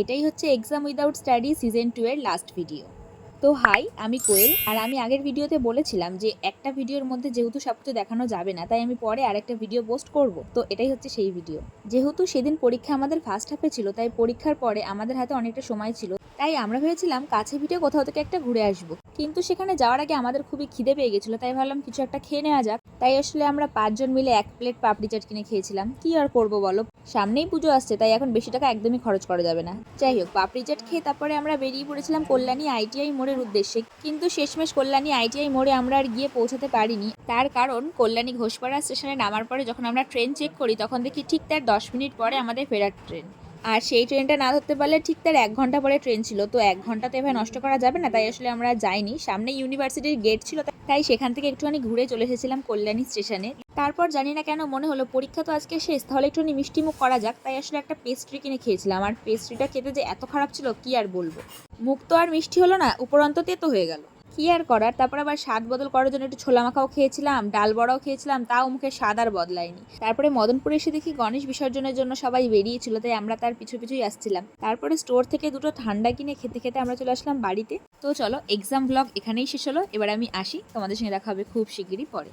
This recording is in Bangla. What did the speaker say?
এটাই হচ্ছে exam without study season two এর লাস্ট ভিডিও তো হাই আমি কোয়েল, আর আমি আগের ভিডিওতে বলেছিলাম যে একটা ভিডিওর মধ্যে যেহেতু সব কিছু দেখানো যাবে না, তাই আমি পরে আরেকটা ভিডিও পোস্ট করব। তো এটাই হচ্ছে সেই ভিডিও যেহেতু সেদিন পরীক্ষা আমাদের ফার্স্ট হাফে ছিল, তাই পরীক্ষার পরে আমাদের হাতে অনেকটা সময় ছিল, তাই আমরা ভেবেছিলাম কাছে ভিডিও কোথাও থেকে একটা ঘুরে আসব। কিন্তু সেখানে যাওয়ার আগে আমাদের খুবই খিদে পেয়ে গেছিল, তাই ভাবলাম কিছু একটা খেয়ে নেওয়া যাক। তাই আসলে আমরা পাঁচজন মিলে এক প্লেট পাপড়ি চাট কিনে খেয়েছিলাম। কি আর করব বলো? সামনেই পুজো আসছে, তাই এখন বেশি টাকা একদমই খরচ করা যাবে না। যাই হোক পাপড়ি চাট খেয়ে তারপরে আমরা বেরিয়ে পড়েছিলাম কল্যাণী আইটিআই মোড়ের উদ্দেশ্যে। কিন্তু শেষমেশ কল্যাণী আইটিআই মোড়ে আমরা আর গিয়ে পৌঁছাতে পারিনি। তার কারণ কল্যাণী ঘোষপাড়া স্টেশনে নামার পরে যখন আমরা ট্রেন চেক করি, তখন দেখি ঠিক তার দশ মিনিট পরে আমাদের ফেরার ট্রেন আর সেই ট্রেনটা না ধরতে পারলে ঠিক তার এক ঘণ্টা পরে ট্রেন ছিল। তো এক ঘণ্টা তো এভাবে নষ্ট করা যাবে না, তাই আসলে আমরা যাইনি। সামনে ইউনিভার্সিটির গেট ছিল, তাই সেখান থেকে একটুখানি ঘুরে চলে এসেছিলাম কল্যাণী স্টেশনে। তারপর জানি না কেন মনে হলো, পরীক্ষা তো আজকে শেষ, তাহলে একটুখানি মিষ্টি মুখ করা যাক। তাই আসলে একটা পেস্ট্রি কিনে খেয়েছিলাম, আর পেস্ট্রিটা খেতে যে এত খারাপ ছিল, কি আর বলব? মুখ তো আর মিষ্টি হলো না উপরন্ত তেতো হয়ে গেল। কি আর করার? তারপর আবার স্বাদ বদল করার জন্য একটু ছোলা মাখাও খেয়েছিলাম, ডাল বড়াও খেয়েছিলাম, তাও মুখে স্বাদ আর বদলায়নি। তারপরে মদনপুরে এসে দেখি গণেশ বিসর্জনের জন্য সবাই বেরিয়েছিল, তাই আমরা তার পিছু পিছুই আসছিলাম। তারপরে স্টোর থেকে দুটো ঠান্ডা কিনে খেতে খেতে আমরা চলে আসলাম বাড়িতে। তো চলো এক্সাম ব্লগ এখানেই শেষ হলো, এবার আমি আসি, তোমাদের সঙ্গে দেখা হবে খুব শিগগিরই পরে।